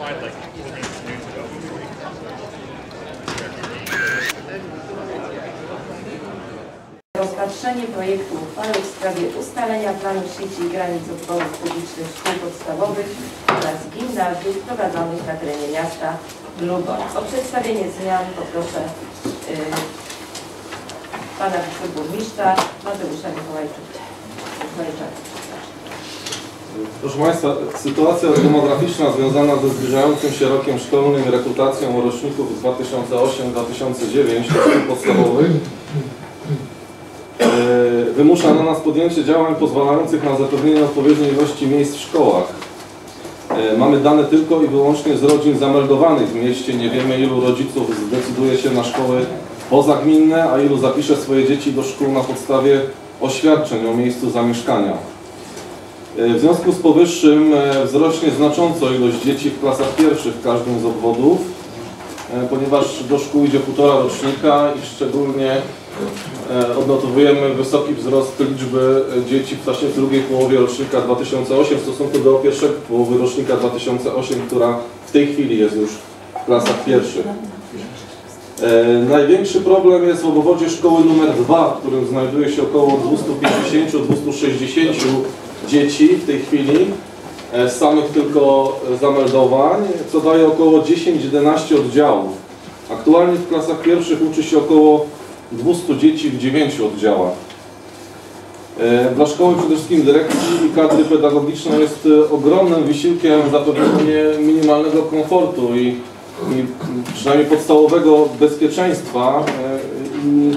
applied like 14 years ago. Rozpatrzenie projektu uchwały w sprawie ustalenia planu sieci i granic odborów publicznych szkół podstawowych oraz gimnazjów prowadzonych na terenie miasta Luboń. O przedstawienie zmian poproszę y, pana wiceburmistrza Mateusza Mikołajczyka. Proszę Państwa, sytuacja demograficzna związana ze zbliżającym się rokiem szkolnym rekrutacją roczników 2008-2009 do szkół podstawowych wymusza na nas podjęcie działań pozwalających na zapewnienie odpowiedniej ilości miejsc w szkołach. E, Mamy dane tylko i wyłącznie z rodzin zameldowanych w mieście. Nie wiemy ilu rodziców zdecyduje się na szkoły pozagminne, a ilu zapisze swoje dzieci do szkół na podstawie oświadczeń o miejscu zamieszkania. E, W związku z powyższym e, wzrośnie znacząco ilość dzieci w klasach pierwszych w każdym z obwodów, e, ponieważ do szkół idzie półtora rocznika i szczególnie odnotowujemy wysoki wzrost liczby dzieci właśnie w drugiej połowie rocznika 2008 w stosunku do pierwszej połowy rocznika 2008, która w tej chwili jest już w klasach pierwszych. Największy problem jest w obwodzie szkoły numer 2, w którym znajduje się około 250-260 dzieci w tej chwili, e, samych tylko zameldowań, co daje około 10-11 oddziałów. Aktualnie w klasach pierwszych uczy się około 200 dzieci w 9 oddziałach. E, Dla szkoły przede wszystkim dyrekcji i kadry pedagogicznej jest e, ogromnym wysiłkiem zapewnienie minimalnego komfortu i, i przynajmniej podstawowego bezpieczeństwa. I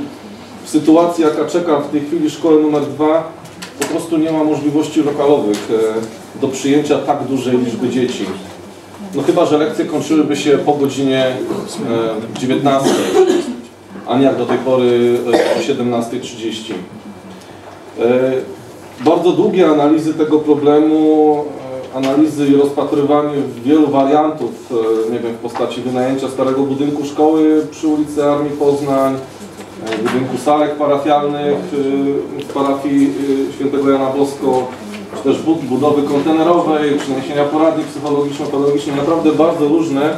w sytuacji jaka czeka w tej chwili szkołę numer 2 po prostu nie ma możliwości lokalowych e, do przyjęcia tak dużej liczby dzieci. No chyba, że lekcje kończyłyby się po godzinie e, 19, a nie jak do tej pory e, o 17.30. E, Bardzo długie analizy tego problemu, e, analizy i rozpatrywanie wielu wariantów, e, nie wiem, w postaci wynajęcia starego budynku szkoły przy ulicy Armii Poznań, e, budynku salek parafialnych e, w parafii e, świętego Jana Bosko, czy też bud- budowy kontenerowej, przeniesienia poradni psychologiczno-pedagogicznej, naprawdę bardzo różne,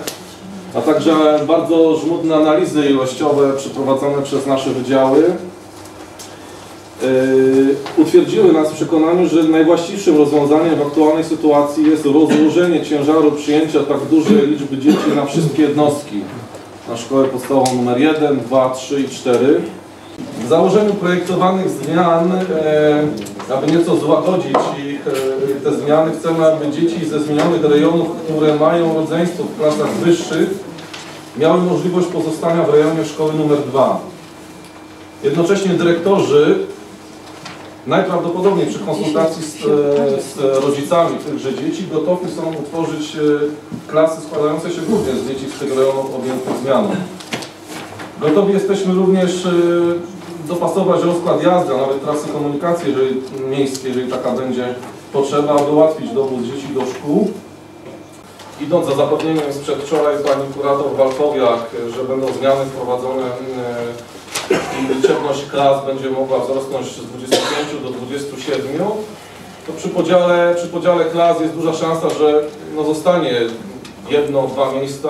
a także bardzo żmudne analizy ilościowe przeprowadzone przez nasze wydziały. Utwierdziły nas w przekonaniu, że najwłaściwszym rozwiązaniem w aktualnej sytuacji jest rozłożenie ciężaru przyjęcia tak dużej liczby dzieci na wszystkie jednostki. Na szkołę podstawową numer 1, 2, 3 i 4. W założeniu projektowanych zmian, e, aby nieco złagodzić ich, e, te zmiany, chcemy, aby dzieci ze zmienionych rejonów, które mają rodzeństwo w klasach wyższych, miały możliwość pozostania w rejonie szkoły numer 2. Jednocześnie dyrektorzy najprawdopodobniej przy konsultacji z, e, z rodzicami tychże dzieci gotowi są utworzyć e, klasy składające się głównie z dzieci z tych rejonów objętych zmianą. Gotowi jesteśmy również e, dopasować rozkład jazdy, a nawet trasy komunikacji jeżeli, miejskiej, jeżeli taka będzie potrzeba, aby ułatwić dowóz dzieci do szkół. Idąc za zapewnieniem sprzed wczoraj pani kurator w Walkowiach, e, że będą zmiany wprowadzone e, liczebność klas będzie mogła wzrosnąć z 25 do 27, to przy podziale, przy podziale klas jest duża szansa, że no zostanie jedno, dwa miejsca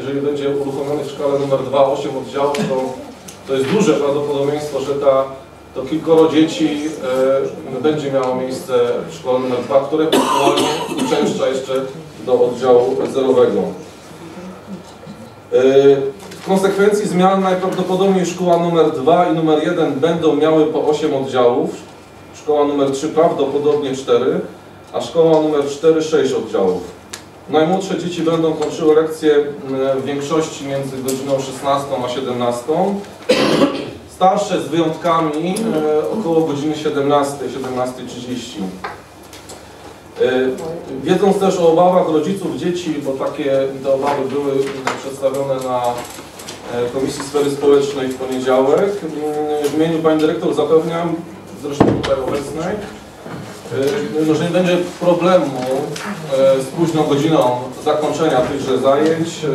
jeżeli będzie uruchomiony w szkole numer 2 8 oddziałów, to, to jest duże prawdopodobieństwo, że ta, to kilkoro dzieci e, będzie miało miejsce w szkole numer 2, które aktualnie uczęszcza jeszcze do oddziału zerowego. E, W konsekwencji zmian najprawdopodobniej szkoła numer 2 i numer 1 będą miały po 8 oddziałów, szkoła numer 3 prawdopodobnie 4, a szkoła numer 4 6 oddziałów. Najmłodsze dzieci będą kończyły lekcje mm, w większości między godziną 16 a 17. Starsze z wyjątkami e, około godziny 17, 17.30. E, Wiedząc też o obawach rodziców dzieci, bo takie te obawy były przedstawione na Komisji Sfery Społecznej w poniedziałek, w imieniu Pani Dyrektor zapewniam, zresztą tutaj obecnej, e, że nie będzie problemu e, z późną godziną zakończenia tychże zajęć. E,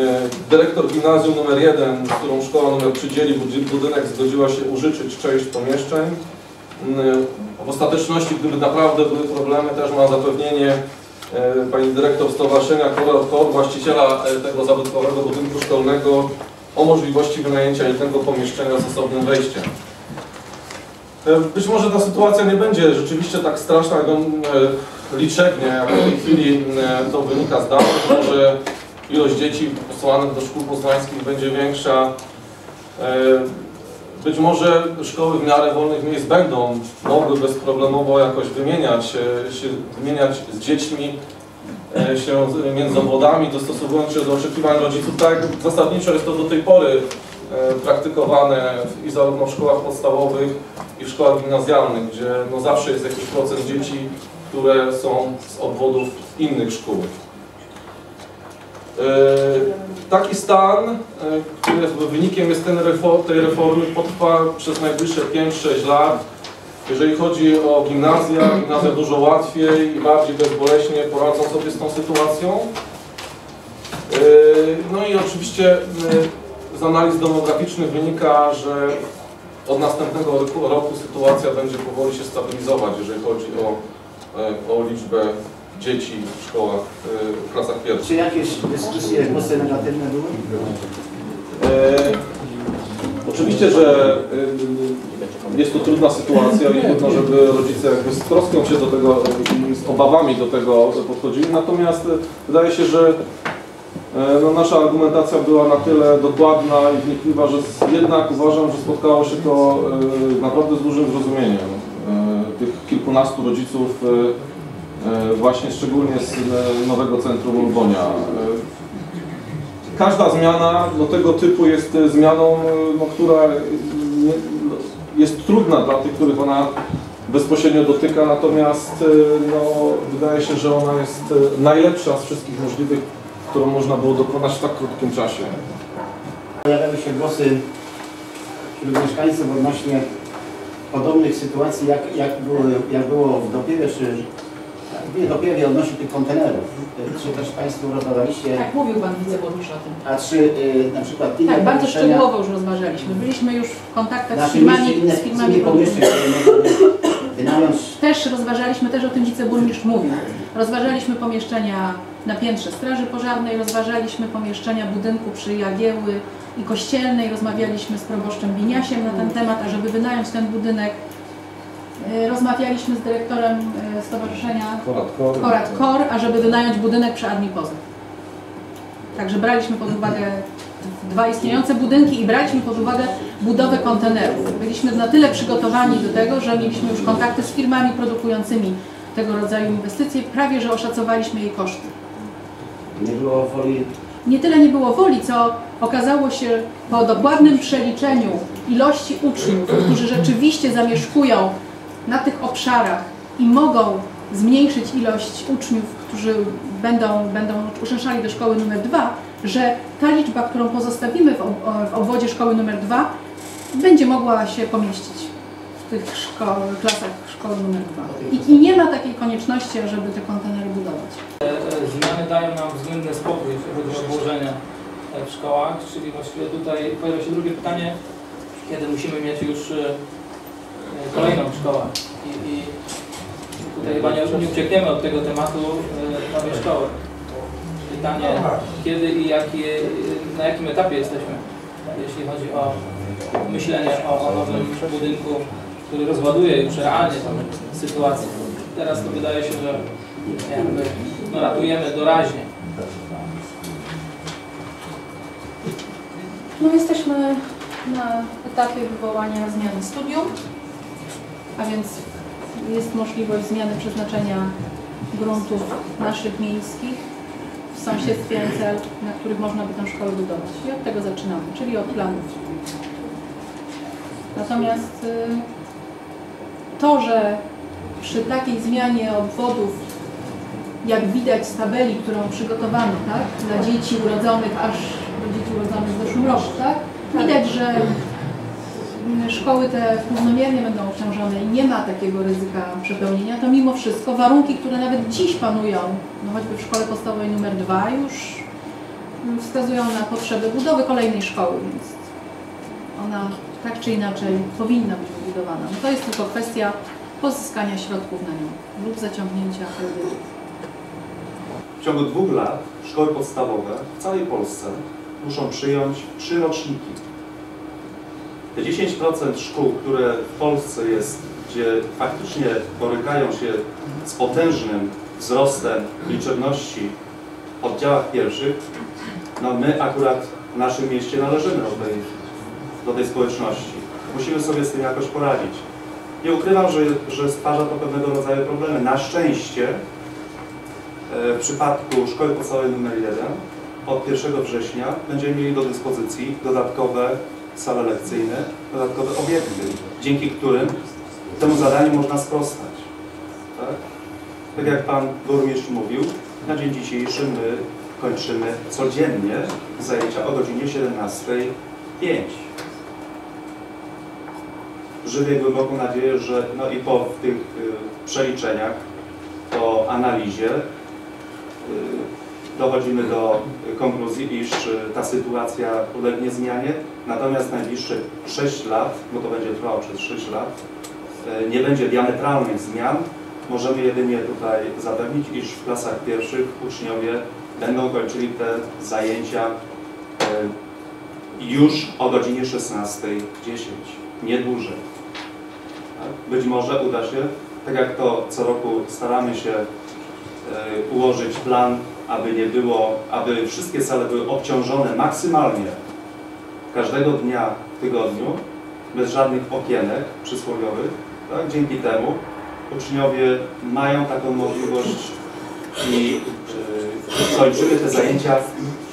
e, Dyrektor gimnazjum numer 1, z którą szkoła numer 3 dzieli budzi- budynek, zgodziła się użyczyć część pomieszczeń. W ostateczności, gdyby naprawdę były problemy, też ma zapewnienie e, pani dyrektor Stowarzyszenia Kor właściciela e, tego zabytkowego budynku szkolnego o możliwości wynajęcia jednego pomieszczenia z osobnym wejściem. E, Być może ta sytuacja nie będzie rzeczywiście tak straszna, jak on e, liczebnie, jak w tej chwili e, to wynika z danych, że ilość dzieci posłanych do szkół poznańskich będzie większa. Być może szkoły w miarę wolnych miejsc będą mogły bezproblemowo jakoś wymieniać e, się, wymieniać z dziećmi e, się między obwodami, dostosowując się do oczekiwań rodziców. Tak jak zasadniczo jest to do tej pory e, praktykowane i zarówno w szkołach podstawowych i w szkołach gimnazjalnych, gdzie no zawsze jest jakiś procent dzieci, które są z obwodów innych szkół. Taki stan, e, który wynikiem jest tej reformy, potrwa przez najbliższe 5-6 lat. Jeżeli chodzi o gimnazja, gimnazja dużo łatwiej i bardziej bezboleśnie poradzą sobie z tą sytuacją. E, No i oczywiście e, z analiz demograficznych wynika, że od następnego roku, roku sytuacja będzie powoli się stabilizować, jeżeli chodzi o, o liczbę dzieci w szkołach, w klasach pierwszych. Czy jakieś dyskusje, głosy negatywne były? E, oczywiście, że e, jest to trudna sytuacja i trudno, żeby rodzice jakby z troską się do tego, z obawami do tego podchodzili, natomiast e, wydaje się, że e, no, nasza argumentacja była na tyle dokładna i wnikliwa, że jednak uważam, że spotkało się to e, naprawdę z dużym zrozumieniem tych kilkunastu rodziców, właśnie szczególnie z e, nowego centrum Lubonia. E, Każda zmiana do tego typu jest e, zmianą, e, no, która e, no, jest trudna dla tych, których ona bezpośrednio dotyka, natomiast e, no, wydaje się, że ona jest e, najlepsza z wszystkich możliwych, którą można było dokonać w tak krótkim czasie. Pojawiały się głosy wśród mieszkańców odnośnie podobnych sytuacji, jak, jak, było, jak było w Dopiewie, czy nie Dopiewie odnośnie tych kontenerów. Czy też Państwo rozmawialiście, Tak, mówił Pan wiceburmistrz o tym. a czy y, na przykład inne Tak, bardzo szczegółowo już rozważaliśmy. Byliśmy już w kontaktach z firmami, inne, z firmami wynająć Też rozważaliśmy, też o tym wiceburmistrz mówił. Rozważaliśmy pomieszczenia na piętrze Straży Pożarnej, rozważaliśmy pomieszczenia budynku przy Jagieły i Kościelnej, rozmawialiśmy z proboszczem Biniasiem na ten temat, ażeby wynająć ten budynek. E, Rozmawialiśmy z dyrektorem e, Stowarzyszenia Korat Kor, ażeby wynająć budynek przy Armii Poznań. Także braliśmy pod uwagę dwa istniejące budynki i braliśmy pod uwagę budowę kontenerów. Byliśmy na tyle przygotowani do tego, że mieliśmy już kontakty z firmami produkującymi tego rodzaju inwestycje, prawie że oszacowaliśmy jej koszty. nie było woli Nie tyle nie było woli, co okazało się po dokładnym przeliczeniu ilości uczniów, którzy rzeczywiście zamieszkują na tych obszarach i mogą zmniejszyć ilość uczniów, którzy będą, będą uczęszczali do szkoły numer 2, że ta liczba, którą pozostawimy w, ob- w obwodzie szkoły numer 2, będzie mogła się pomieścić w tych szko klasach szkoły numer 2. I, I nie ma takiej konieczności, żeby te kontenery budować. E, Zmiany dają nam względny spokój, jeśli chodzi o odłożenie e, w szkołach, czyli właściwie tutaj pojawia się drugie pytanie, kiedy musimy mieć już e, e, kolejną szkołę. I, i tutaj chyba nie, nie uciekniemy od tego tematu e, nowej szkoły. Pytanie, kiedy i jaki, e, na jakim etapie jesteśmy, jeśli chodzi o myślenie o, o nowym budynku, który rozładuje już realnie tę sytuację. Teraz to wydaje się, że jakby no, ratujemy doraźnie. No jesteśmy na etapie wywołania zmiany studium, a więc jest możliwość zmiany przeznaczenia gruntów naszych miejskich w sąsiedztwie NCL, na których można by tę szkołę budować. I od tego zaczynamy, czyli od planów. Natomiast y, to, że przy takiej zmianie obwodów, jak widać z tabeli, którą przygotowano, tak, dla dzieci urodzonych aż do dzieci urodzonych w zeszłym roku, tak, widać, że szkoły te równomiernie będą obciążone i nie ma takiego ryzyka przepełnienia, to mimo wszystko warunki, które nawet dziś panują, no choćby w szkole podstawowej numer 2 już mm, wskazują na potrzebę budowy kolejnej szkoły, więc ona tak czy inaczej powinna być wybudowana. No to jest tylko kwestia pozyskania środków na nią lub zaciągnięcia kredytów. w ciągu dwóch lat szkoły podstawowe w całej Polsce muszą przyjąć trzy roczniki. Te 10% szkół, które w Polsce jest, gdzie faktycznie borykają się z potężnym wzrostem liczebności w oddziałach pierwszych, no my akurat w naszym mieście należymy do tej, do tej społeczności. Musimy sobie z tym jakoś poradzić. Nie ukrywam, że, że stwarza to pewnego rodzaju problemy. Na szczęście e, w przypadku szkoły podstawowej nr 1 od 1 września będziemy mieli do dyspozycji dodatkowe sale lekcyjne, dodatkowe obiekty, dzięki którym temu zadaniu można sprostać. Tak, tak jak Pan Burmistrz mówił, na dzień dzisiejszy my kończymy codziennie zajęcia o godzinie 17.05. Żywię głęboką nadzieję, że no i po tych y, przeliczeniach, po analizie y, dochodzimy do konkluzji, iż y, ta sytuacja ulegnie zmianie, natomiast najbliższe 6 lat, bo to będzie trwało przez 6 lat, y, nie będzie diametralnych zmian. Możemy jedynie tutaj zapewnić, iż w klasach pierwszych uczniowie będą kończyli te zajęcia y, już o godzinie 16.10, nie dłużej. Tak? Być może uda się, tak jak to co roku staramy się ułożyć plan, aby nie było, aby wszystkie sale były obciążone maksymalnie każdego dnia w tygodniu, bez żadnych okienek przysłowiowych. Tak? Dzięki temu uczniowie mają taką możliwość i y, kończymy te zajęcia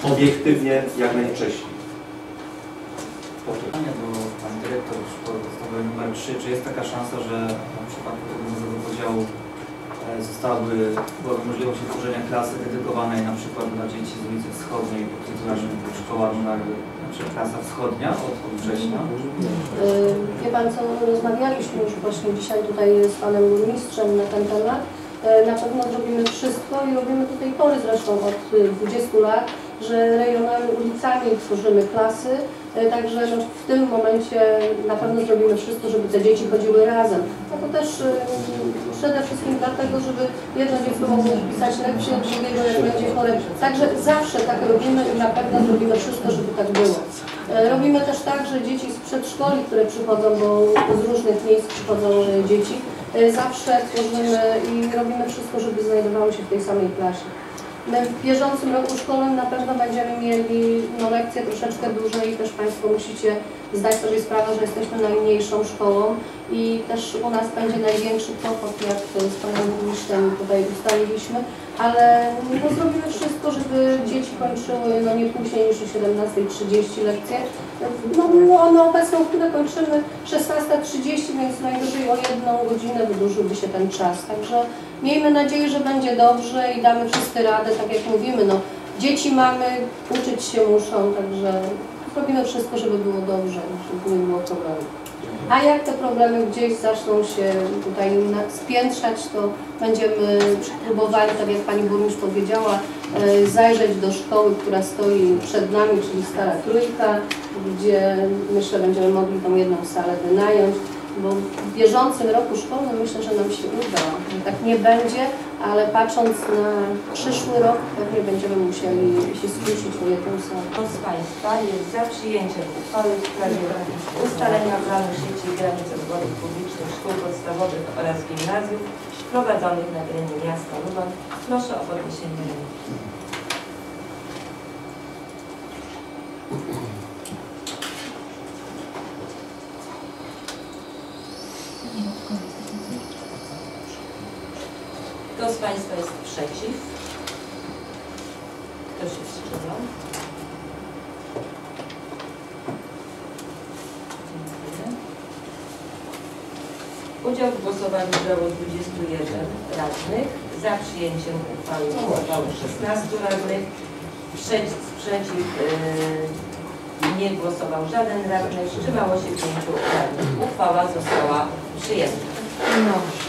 obiektywnie jak najwcześniej. Pytanie do Pani Dyrektor Szkoły Podstawowej nr 3. Czy jest taka szansa, że w przypadku tego nowego podziału e, zostałaby, byłaby możliwość utworzenia klasy dedykowanej na przykład dla dzieci z ulicy Wschodniej pod tytułem Szkoła numer, znaczy klasa wschodnia od, od września? Yy, Wie Pan co, rozmawialiśmy już właśnie dzisiaj tutaj z Panem Burmistrzem na ten temat. Yy, Na pewno zrobimy wszystko i robimy do tej pory zresztą od y, 20 lat, że rejonami, ulicami tworzymy klasy. Yy, Także no, w tym momencie na pewno zrobimy wszystko, żeby te dzieci chodziły razem. No to też przede wszystkim dlatego, żeby jedno dziecko mogło pisać lekcje, drugiego jak będzie chore. Także zawsze tak robimy i na pewno zrobimy wszystko, żeby tak było. E, Robimy też tak, że dzieci z przedszkoli, które przychodzą, bo z różnych miejsc przychodzą e, dzieci, e, zawsze tworzymy i robimy wszystko, żeby znajdowały się w tej samej klasie. My w bieżącym roku szkolnym na pewno będziemy mieli no, lekcje troszeczkę duże i też Państwo musicie zdać sobie sprawę, że jesteśmy najmniejszą szkołą i też u nas będzie największy kłopot, jak z Panem Burmistrzem tutaj ustaliliśmy, ale no, zrobimy wszystko, żeby dzieci kończyły no, nie później niż o 17.30 lekcje. No, no na obecną chwilę kończymy 16.30, więc najwyżej o jedną godzinę wydłużyłby się ten czas. Także miejmy nadzieję, że będzie dobrze i damy wszyscy radę, tak jak mówimy, no dzieci mamy, uczyć się muszą, także zrobimy wszystko, żeby było dobrze, żeby nie było problemu. A jak te problemy gdzieś zaczną się tutaj spiętrzać, to będziemy próbowali, tak jak Pani Burmistrz powiedziała, e, zajrzeć do szkoły, która stoi przed nami, czyli Stara Trójka, gdzie myślę będziemy mogli tą jedną salę wynająć, bo w bieżącym roku szkolnym myślę, że nam się uda. Tak nie będzie, ale patrząc na przyszły rok pewnie będziemy musieli się skusić o jedną salę. Kto z Państwa jest za przyjęciem uchwały w sprawie ustalenia planu sieci i granic obwodów publicznych szkół podstawowych oraz gimnazjów prowadzonych na terenie miasta Lublin? Proszę o podniesienie ręki. Państwa jest przeciw? Kto się wstrzymał? Udział w głosowaniu brało 21 radnych. Za przyjęciem uchwały głosowało 16 radnych. Przeciw, sprzeciw yy, nie głosował żaden radny. Wstrzymało się 5 radnych. Uchwała została przyjęta. No.